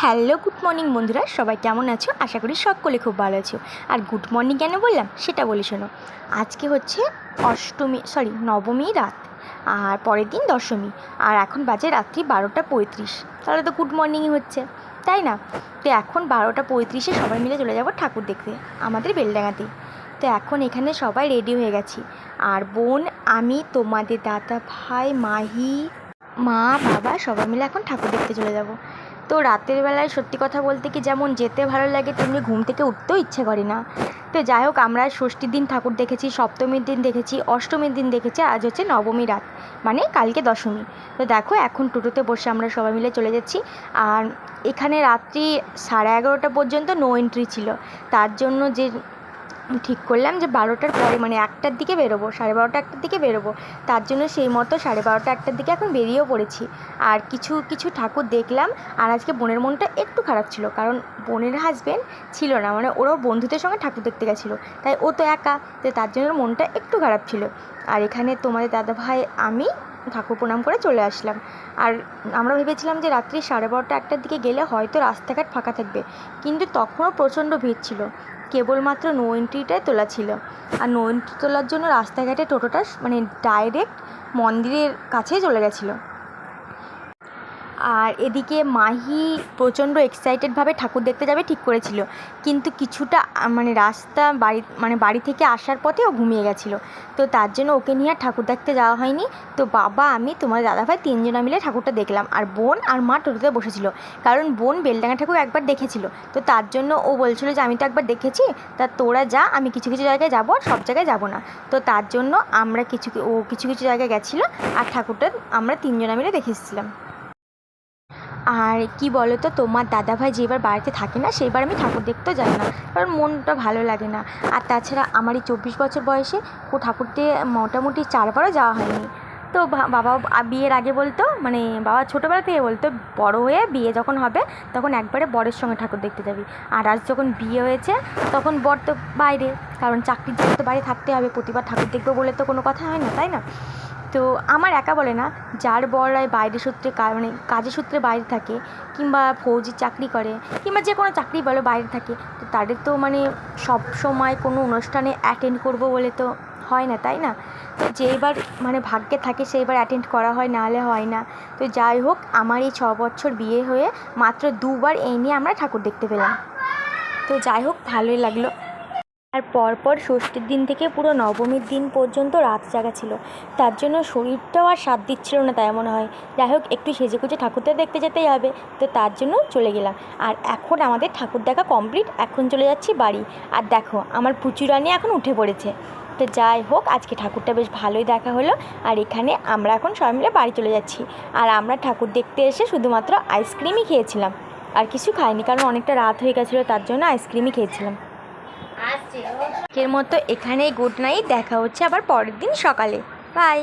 Hello, good morning বন্ধুরা। সবাই কেমন আছো? আশা করি সকলে খুব ভালো আছো। আর গুড মর্নিং কেন বললাম? সেটা বলে শোনো। আজকে হচ্ছে অষ্টমী সরি নবমী রাত আর পরের দিন দশমী। আর এখন বাজে রাত্রি বারোটা পঁয়ত্রিশ। তাহলে তো গুড মর্নিংই হচ্ছে, তাই না? তো এখন বারোটা পঁয়ত্রিশে সবাই মিলে চলে যাব ঠাকুর দেখতে, আমাদের বেলডাঙাতে তো এখন এখানে সবাই রেডি হয়ে গেছি। আর বোন, আমি, তোমাদের দাদা, ভাই, মাহি, মা, বাবা সবাই মিলে এখন ঠাকুর দেখতে চলে যাব। তো রাতের বেলায় সত্যি কথা বলতে কি যেমন যেতে ভালো লাগে, তেমনি ঘুম থেকে উঠতেও ইচ্ছে করে না। তো যাই হোক, আমরা ষষ্ঠীর দিন ঠাকুর দেখেছি, সপ্তমীর দিন দেখেছি, অষ্টমীর দিন দেখেছি, আজ হচ্ছে নবমী রাত মানে কালকে দশমী। তো দেখো, এখন টোটোতে বসে আমরা সবাই মিলে চলে যাচ্ছি। আর এখানে রাত্রি সাড়ে এগারোটা পর্যন্ত নো এন্ট্রি ছিল। তার জন্য যে ঠিক করলাম যে বারোটার পরে মানে একটার দিকে বেরোবো, সাড়ে বারোটা একটার দিকে বেরোবো। তার জন্য সেই মতো সাড়ে বারোটা একটার দিকে এখন বেরিয়েও পড়েছি। আর কিছু কিছু ঠাকুর দেখলাম, আর আজকে বোনের মনটা একটু খারাপ ছিল, কারণ বোনের হাজবেন্ড ছিল না মানে ওরাও বন্ধুদের সঙ্গে ঠাকুর দেখতে গেছিল। তাই ও তো একা, তো তার জন্য মনটা একটু খারাপ ছিল। আর এখানে তোমাদের দাদা ভাই আমি ঠাকুর প্রণাম করে চলে আসলাম। আর আমরা ভেবেছিলাম যে রাত্রি সাড়ে বারোটা একটার দিকে গেলে হয়তো রাস্তাঘাট ফাঁকা থাকবে। কিন্তু তখনও প্রচণ্ড ভিড় ছিল। কেবলমাত্র নো এন্ট্রিটাই তোলা ছিল। আর নো এন্ট্রি তোলার জন্য রাস্তাঘাটে টোটোটা মানে ডাইরেক্ট মন্দিরের কাছেই চলে গেছিল। আর এদিকে মাহি প্রচণ্ড এক্সাইটেডভাবে ঠাকুর দেখতে যাবে ঠিক করেছিল। কিন্তু কিছুটা মানে রাস্তা বাড়ি মানে বাড়ি থেকে আসার পথে ও ঘুমিয়ে গেছিল। তো তার জন্য ওকে নিয়ে আর ঠাকুর দেখতে যাওয়া হয়নি। তো বাবা, আমি তোমার দাদাভাই তিনজনা মিলে ঠাকুরটা দেখলাম। আর বোন আর মা টোটোতে বসেছিল। কারণ বোন বেলডাঙা ঠাকুর একবার দেখেছিল। তো তার জন্য ও বলছিল যে, আমি তো একবার দেখেছি। তা তোরা যা, আমি কিছু কিছু জায়গায় যাব, আর সব জায়গায় যাব না। তো তার জন্য আমরা কিছু, ও কিছু কিছু জায়গায় গেছিল। আর ঠাকুরটা আমরা তিনজনা মিলে দেখে এসেছিলাম। আর কি বলো তো তোমার দাদাভাই যেবার বাড়িতে থাকে না, সেইবার আমি ঠাকুর দেখতেও যাই না, কারণ মনটা ভালো লাগে না। আর তাছাড়া আমার এই চব্বিশ বছর বয়সে ও ঠাকুরতে মোটামুটি চারবারও যাওয়া হয়নি। তো বাবা বিয়ের আগে বলতো মানে বাবা ছোটোবেলা থেকে বলতো, বড় হয়ে বিয়ে যখন হবে, তখন একবারে বরের সঙ্গে ঠাকুর দেখতে যাবি। আর আজ যখন বিয়ে হয়েছে, তখন বর তো বাইরে, কারণ চাকরির জন্য তো বাইরে থাকতে হবে, প্রতিবার ঠাকুর দেখব বলে তো কোনো কথা হয় না, তাই না? তো আমার একা বলে না, যার বড়রাই বাইরে সূত্রে কা- মানে কাজের সূত্রে বাইরে থাকে কিংবা ফৌজির চাকরি করে কিংবা যে কোনো চাকরি বলো বাইরে থাকে, তো তাদের তো মানে সব সময় কোনো অনুষ্ঠানে অ্যাটেন্ড করব বলে তো হয় না, তাই না? তো যেইবার মানে ভাগ্যে থাকে সেইবার অ্যাটেন্ড করা হয় নাহলে হয় না। তো যাই হোক, আমার এই ছ বছর বিয়ে হয়ে মাত্র দুবার এই নিয়ে আমরা ঠাকুর দেখতে পেলাম। তো যাই হোক, ভালোই লাগল। আর পরপর ষষ্ঠীর দিন থেকে পুরো নবমীর দিন পর্যন্ত রাত জাগা ছিল। তার জন্য শরীরটাও আর সাথ দিচ্ছিল না তাই মনে হয়। যাই হোক, একটু সেজে গুজে ঠাকুরটা দেখতে যেতেই হবে। তো তার জন্য চলে গেলাম। আর এখন আমাদের ঠাকুর দেখা কমপ্লিট এখন চলে যাচ্ছি বাড়ি। আর দেখো, আমার পুচুরানি এখন উঠে পড়েছে। তো যাই হোক, আজকে ঠাকুরটা বেশ ভালোই দেখা হলো। আর এখানে আমরা এখন সবাই মিলে বাড়ি চলে যাচ্ছি। আর আমরা ঠাকুর দেখতে এসে শুধুমাত্র আইসক্রিমই খেয়েছিলাম। আর কিছু খাইনি, কারণ অনেকটা রাত হয়ে গেছিল, তার জন্য আইসক্রিমই খেয়েছিলাম। আজকের মতো এখানেই গুড নাইট দেখা হচ্ছে আবার পরের দিন সকালে। বাই